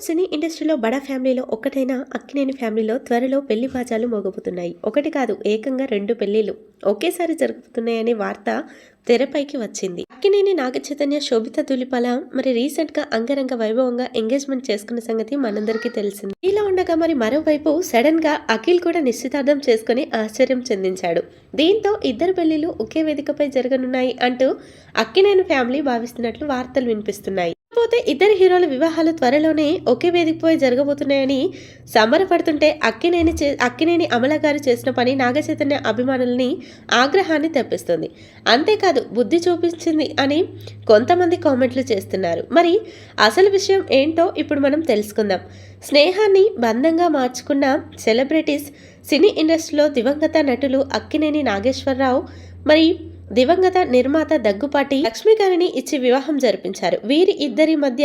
సినీ ఇండస్ట్రీలో బడా ఫ్యామిలీలో ఒక్కటైన అక్కినేని ఫ్యామిలీలో త్వరలో పెళ్ళి బాజాలు మోగబోతున్నాయి. ఒకటి కాదు ఏకంగా రెండు పెళ్ళిలు ఒకేసారి జరుగుతున్నాయనే వార్త తెరపైకి వచ్చింది. అక్కినేని నాగచైతన్య శోభిత తులిపాల మరి రీసెంట్గా అంగరంగ వైభవంగా ఎంగేజ్మెంట్ చేసుకున్న సంగతి మనందరికీ తెలిసింది. ఇలా ఉండగా మరి మరోవైపు సడన్గా అఖిల్ కూడా నిశ్చితార్థం చేసుకుని ఆశ్చర్యం చెందించాడు. దీంతో ఇద్దరు పెళ్ళిలు ఒకే వేదికపై జరగనున్నాయి అంటూ అక్కినేని ఫ్యామిలీ భావిస్తున్నట్లు వార్తలు వినిపిస్తున్నాయి. కాకపోతే ఇద్దరు హీరోల వివాహాలు త్వరలోనే ఒకే వేదికపై జరగబోతున్నాయని సంబరపడుతుంటే అక్కినేని చే అక్కినేని అమల గారు చేసిన పని నాగచైతన్య అభిమానుల్ని ఆగ్రహాన్ని తెప్పిస్తుంది. అంతేకాదు బుద్ధి చూపించింది అని కొంతమంది కామెంట్లు చేస్తున్నారు. మరి అసలు విషయం ఏంటో ఇప్పుడు మనం తెలుసుకుందాం. స్నేహాన్ని బంధంగా మార్చుకున్న సెలబ్రిటీస్ సినీ ఇండస్ట్రీలో దివంగత నటులు అక్కినేని నాగేశ్వరరావు మరి దివంగత నిర్మాత దగ్గుపాటి లక్ష్మీగారిని ఇచ్చి వివాహం జరిపించారు. వీరి ఇద్దరి మధ్య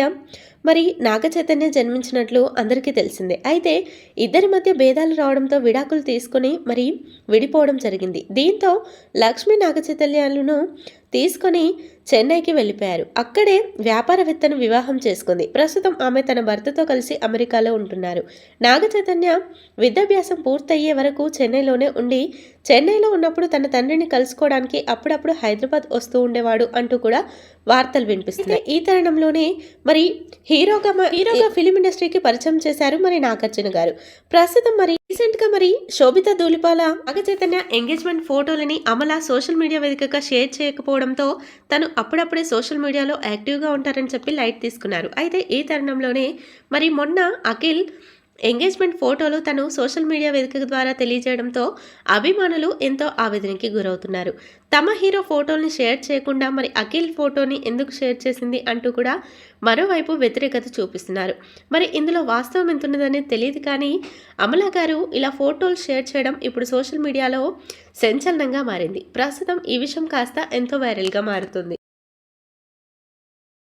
మరి నాగ చైతన్య జన్మించినట్లు అందరికీ తెలిసిందే. అయితే ఇద్దరి మధ్య భేదాలు రావడంతో విడాకులు తీసుకుని మరి విడిపోవడం జరిగింది. దీంతో లక్ష్మీ నాగ చైతన్యాలను తీసుకొని చెన్నైకి వెళ్ళిపోయారు. అక్కడే వ్యాపారవేత్తను వివాహం చేసుకుంది. ప్రస్తుతం ఆమె తన భర్తతో కలిసి అమెరికాలో ఉంటున్నారు. నాగ చైతన్య విద్యాభ్యాసం పూర్తయ్యే వరకు చెన్నైలోనే ఉండి చెన్నైలో ఉన్నప్పుడు తన తండ్రిని కలుసుకోవడానికి అప్పుడప్పుడు హైదరాబాద్ వస్తూ ఉండేవాడు అంటూ కూడా వార్తలు వినిపిస్తున్నాయి. ఈ తరుణంలోనే మరి హీరోగా హీరోగా ఫిలిం ఇండస్ట్రీకి పరిచయం చేశారు మరి నాగార్జున గారు. ప్రస్తుతం మరి రీసెంట్గా మరి శోభిత ధూళిపాల నాగ చైతన్య ఎంగేజ్మెంట్ ఫోటోలని అమల సోషల్ మీడియా వేదికగా షేర్ చేయకపోవడంతో తను అప్పుడప్పుడే సోషల్ మీడియాలో యాక్టివ్గా ఉంటారని చెప్పి లైట్ తీసుకున్నారు. అయితే ఈ తరుణంలోనే మరి మొన్న అఖిల్ ఎంగేజ్మెంట్ ఫోటోలు తను సోషల్ మీడియా వేదిక ద్వారా తెలియజేయడంతో అభిమానులు ఎంతో ఆవేదనకి గురవుతున్నారు. తమ హీరో ఫోటోల్ని షేర్ చేయకుండా మరి అఖిల్ ఫోటోని ఎందుకు షేర్ చేసింది అంటూ కూడా మరోవైపు వ్యతిరేకత చూపిస్తున్నారు. మరి ఇందులో వాస్తవం ఎంతున్నదని తెలియదు కానీ అమలా గారు ఇలా ఫోటోలు షేర్ చేయడం ఇప్పుడు సోషల్ మీడియాలో సంచలనంగా మారింది. ప్రస్తుతం ఈ విషయం కాస్త ఎంతో వైరల్గా మారుతుంది.